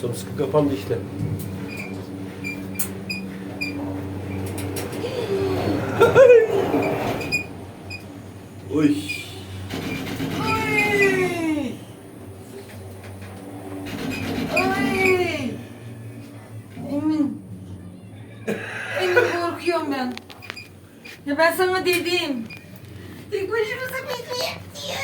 Sımsıkı kapandı işte. Oy. Ay! Emin. Emin korkuyorum ben. Ya ben sana dedim. Tek başımıza bekleyin diye.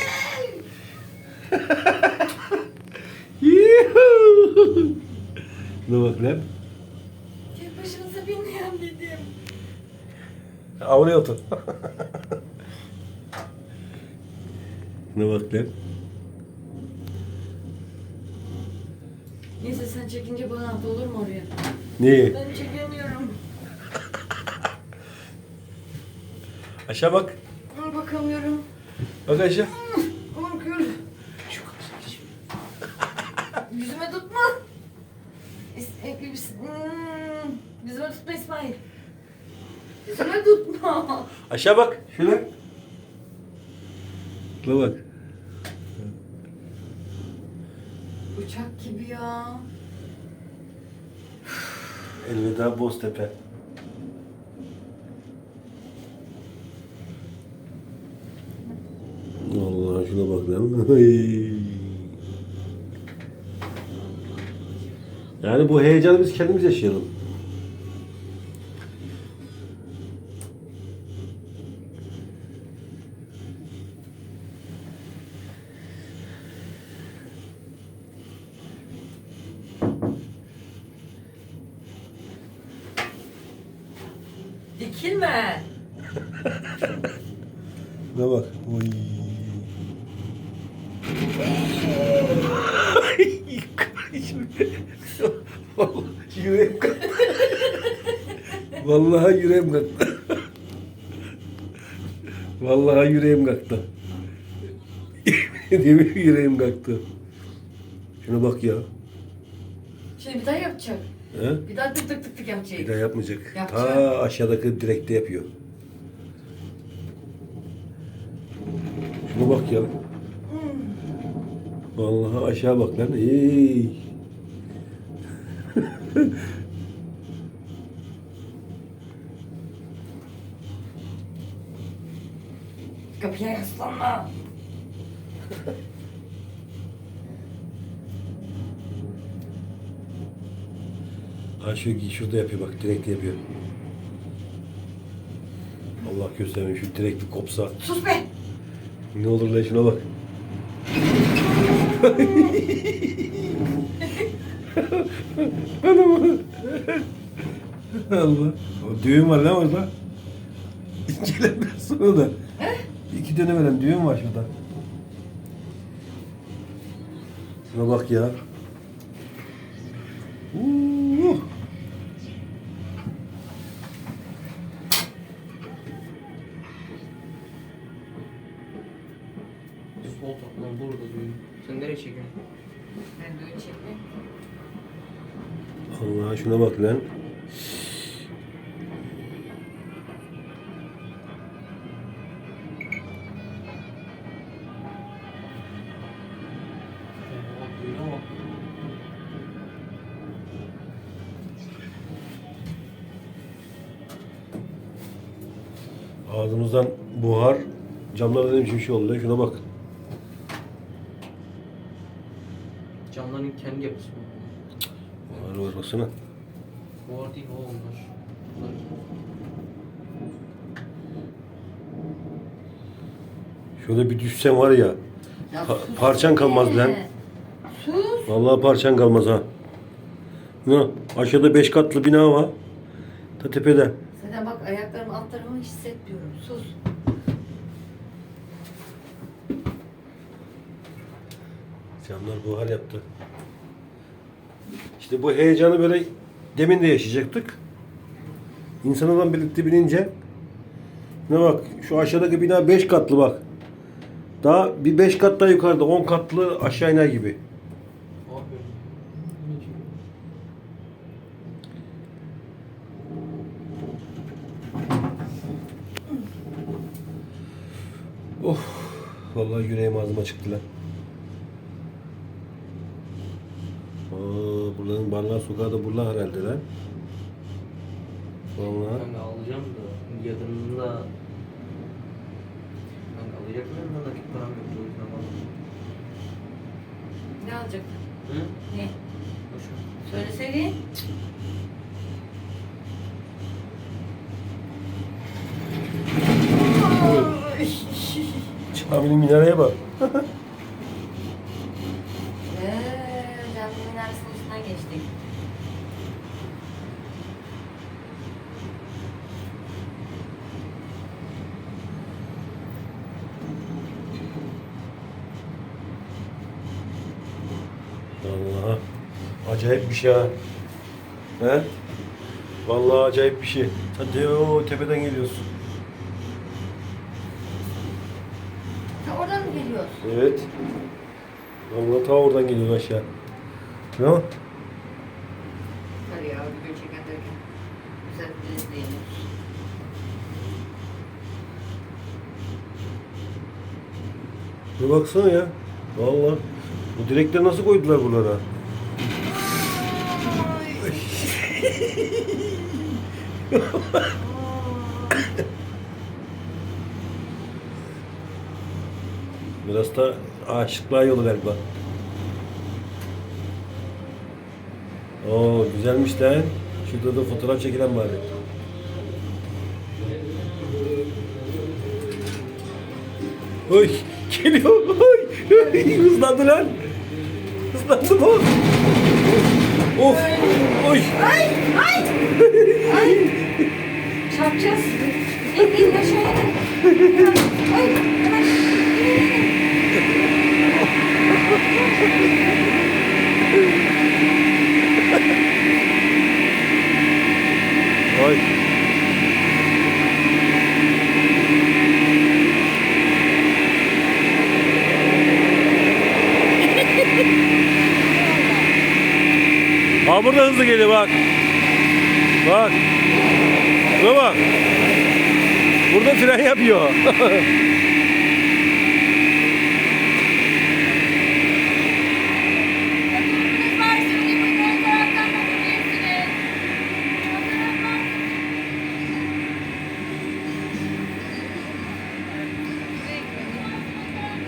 Ne bak lan? Tek başımıza binmeyelim dedim. Avluya otur. ne bak lan? Neyse sen çekince bana at olur mu oraya? Neyi? Ben çekemiyorum. Aşağı bak. Hı, Bakamıyorum. Bak aşağı. Korkuyorum. Yüzüme tutma. E, hmm, Yüzüme tutma İsmail. Yüzüme tutma. Aşağı bak. Şöyle. Ne bak. Uçak gibi ya. Elveda Boztepe. Allah şuna bak lan. Ay. Yani bu heyecanı biz kendimiz yaşayalım. Dikilme. Ne bak. Oy. Vallahi yüreğim kalktı. Vallahi yüreğim kalktı. Vallahi yüreğim kalktı. Mi yüreğim kalktı. Şuna bak ya. Şimdi bir daha yapacak. He? Bir daha tık tık tık tık yapacak. Bir daha yapmayacak. Yapacak. Ta aşağıdaki direkte yapıyor. Şuna bak ya. Vallahi aşağı bak lan. Ey. Kapıya yaslanma. Ha şu şurada yapıyor bak direkte yapıyor. Allah göstermeyin şu direkt bir kopsa. Sus be. Ne olur lan şuna bak. Anam. Allah. O düğün var lan orada. İkilemden sonra da. İki dönem veren düğün var şurada. Şuna bak ya. Uh. Sol toplam burada düğün. Sen nereye çekiyorsun? Ben düğün çekmeyeyim. Allah şuna bak lan. Ağzımızdan buhar, camlarda ne biçim şey oldu şuna bak. Camların kendi yapısı bu. Var baksana. Bu var değil o onlar. Bunlar Şöyle bir düşsen var ya. Ya Pa- parçan kalmaz lan. Sus. Vallahi parçan kalmaz ha. Ne? Aşağıda beş katlı bina var. Ta tepede. Zaten bak ayaklarım alt tarafımı hissetmiyorum. Sus. Camlar buhar yaptı. İşte bu heyecanı böyle demin de yaşayacaktık. İnsanla birlikte binince ne bak şu aşağıdaki bina 5 katlı bak. Daha bir 5 kat daha yukarıda 10 katlı aşağı iner gibi. Of. Vallahi yüreğim ağzıma çıktı lan. Aa, Buranın barlar sokağı da buralar herhalde lan. Vallahi. Kanka alacağım da yakınında Kanka alacak mıyım da nakit param yok o yüzden alamam. Ne alacaktın? Hı? Ne? Boş ver. Söyleseydin. Caminin minareye bak. acayip bir şey ha. He? Vallahi acayip bir şey. Hadi o tepeden geliyorsun. Ha, oradan mı geliyoruz? Evet. Vallahi ta oradan geliyor aşağı. Ne o? Hadi ya, video çeken derken. Güzel bir izleyelim. Bir baksana ya. Vallahi. Bu direkleri nasıl koydular buralara? Biraz da aşıklığa yolu galiba. Oo güzelmiş lan. Şurada da fotoğraf çekilen bari. Oy geliyor. Oy. Hızlandı lan. Hızlandı bu. Of. Oy. Ay! Ay! Çarpacağız. İn, in aşağıya. Ay! Yavaş. Oy. Ha burada hızlı geliyor bak. Bak. Buna bak. Burada fren yapıyor.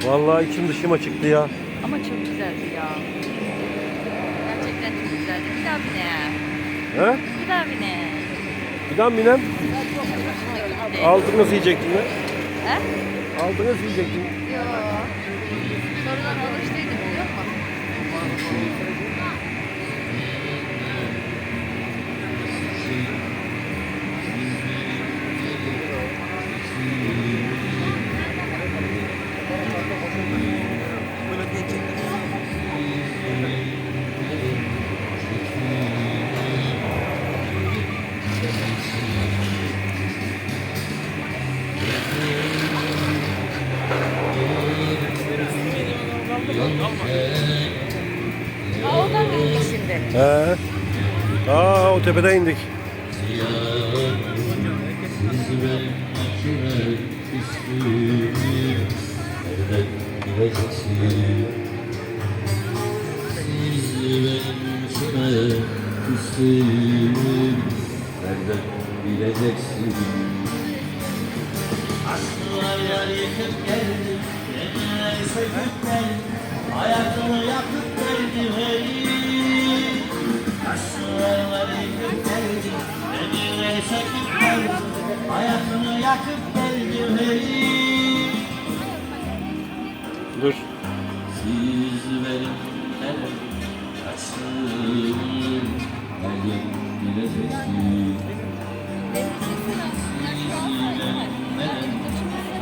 Vallahi içim dışıma çıktı ya. Ama çok güzeldi ya. Gerçekten çok güzeldi. Bir daha bine. He? Bir daha bine. Bir daha. Altı nasıl yiyecektin lan? He? Altı nasıl yiyecektin? Yo. He. Aa o tepeden indik. Nereden bileceksin? Aşklar yakıp geldi hey. Hayatını yakıp geldi hey. Dur. Siz benim nerem kaçtım, nereden bileceksin?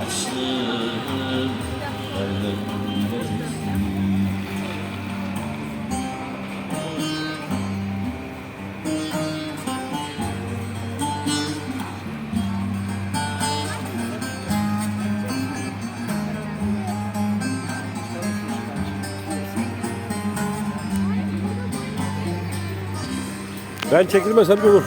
Açtım, nereden bileceksin? Ben çekilmesem de olur.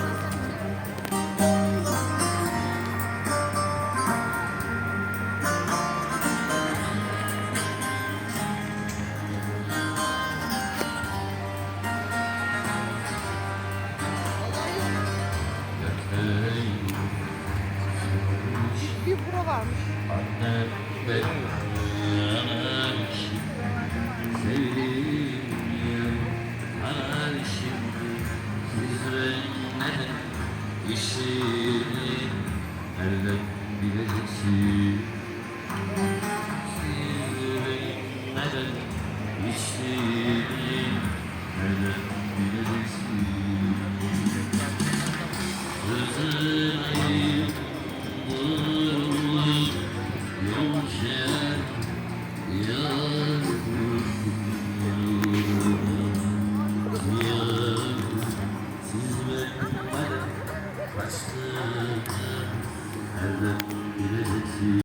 see